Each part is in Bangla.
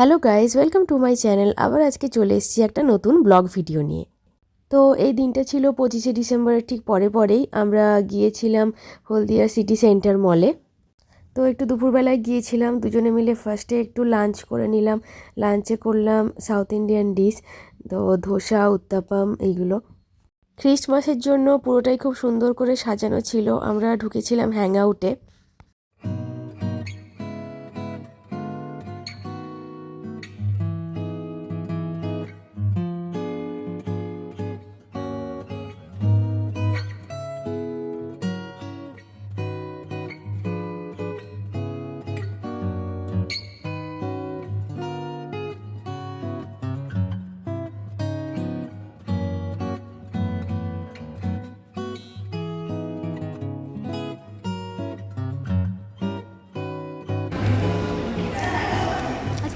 Hello guys welcome to my channel. আবার আজকে চলে এসেছি একটা নতুন ব্লগ ভিডিও নিয়ে। তো এই দিনটা ছিল পঁচিশে ডিসেম্বরের ঠিক পরে পরেই আমরা গিয়েছিলাম হলদিয়া সিটি সেন্টার মলে। তো একটু দুপুরবেলায় গিয়েছিলাম, দুজনে মিলে ফার্স্টে একটু লাঞ্চ করে নিলাম। লাঞ্চে করলাম সাউথ ইন্ডিয়ান ডিশ তো ধোসা, উত্তাপাম এইগুলো। খ্রিস্টমাসের জন্য পুরোটাই খুব সুন্দর করে সাজানো ছিল। আমরা ঢুকেছিলাম হ্যাং আউটে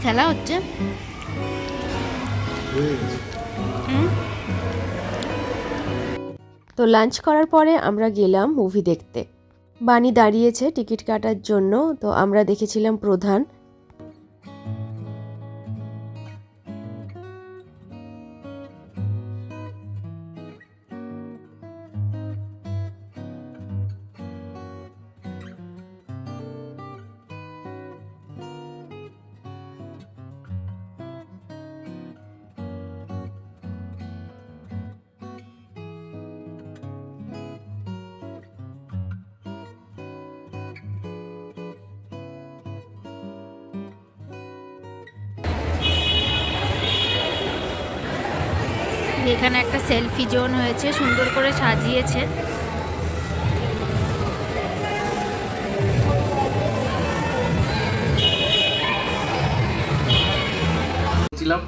খেলা হচ্ছে। তো লাঞ্চ করার পরে আমরা গেলাম মুভি দেখতে। বাণী দাঁড়িয়েছে টিকিট কাটার জন্য, তো আমরা দেখেছিলাম প্রধান। এখানে একটা সেলফি জোন হয়েছে সুন্দর করে সাজিয়েছে। ছিলাম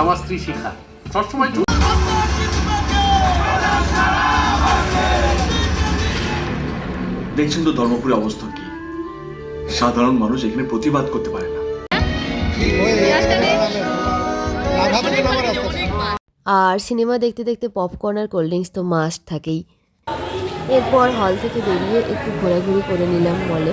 আমার স্ত্রী শিখা। সবসময় দেখছেন তো ধর্মপুরের অবস্থা কি? সাধারণ মানুষ এখানে প্রতিবাদ করতে পারে না। আর সিনেমা দেখতে দেখতে পপকর্ন আর কোল্ড ড্রিঙ্কস তো মাস্ট থাকেই। এরপর হল থেকে বেরিয়ে একটু ঘোরাঘুরি করে নিলাম মলে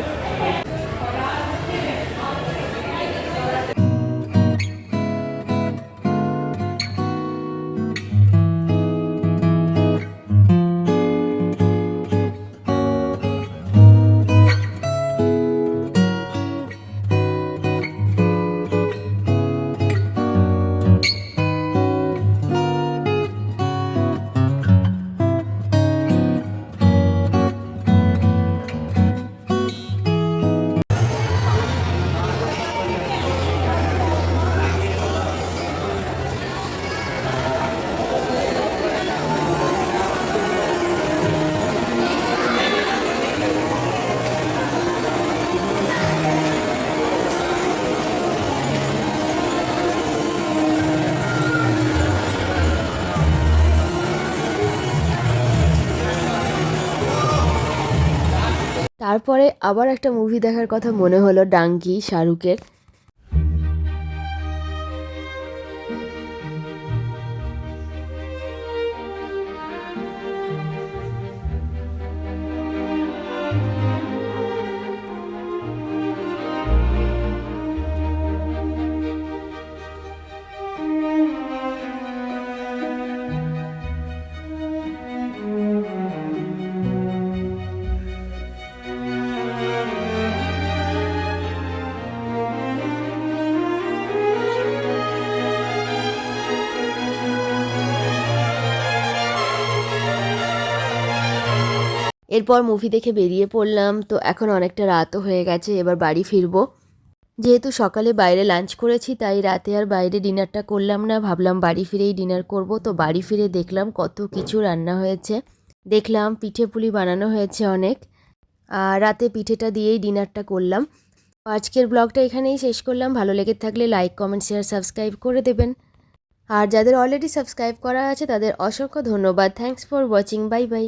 তারপরে আবার একটা মুভি দেখার কথা মনে হলো ডাঙ্কি শাহরুখের। এরপর মুভি দেখে বেরিয়ে পড়লাম। তো এখন অনেকটা রাতও হয়ে গেছে, এবার বাড়ি ফিরবো। যেহেতু সকালে বাইরে লাঞ্চ করেছি, তাই রাতে আর বাইরে ডিনারটা করলাম না। ভাবলাম বাড়ি ফিরেই ডিনার করব। তো বাড়ি ফিরে দেখলাম কত কিছু রান্না হয়েছে। দেখলাম পিঠে পুলি বানানো হয়েছে অনেক। আর রাতে পিঠেটা দিয়েই ডিনারটা করলাম। আজকের ব্লগটা এখানেই শেষ করলাম। ভালো লেগে থাকলে লাইক কমেন্ট শেয়ার সাবস্ক্রাইব করে দেবেন। আর যাদের অলরেডি সাবস্ক্রাইব করা আছে, তাদের অসংখ্য ধন্যবাদ। Thanks for watching bye bye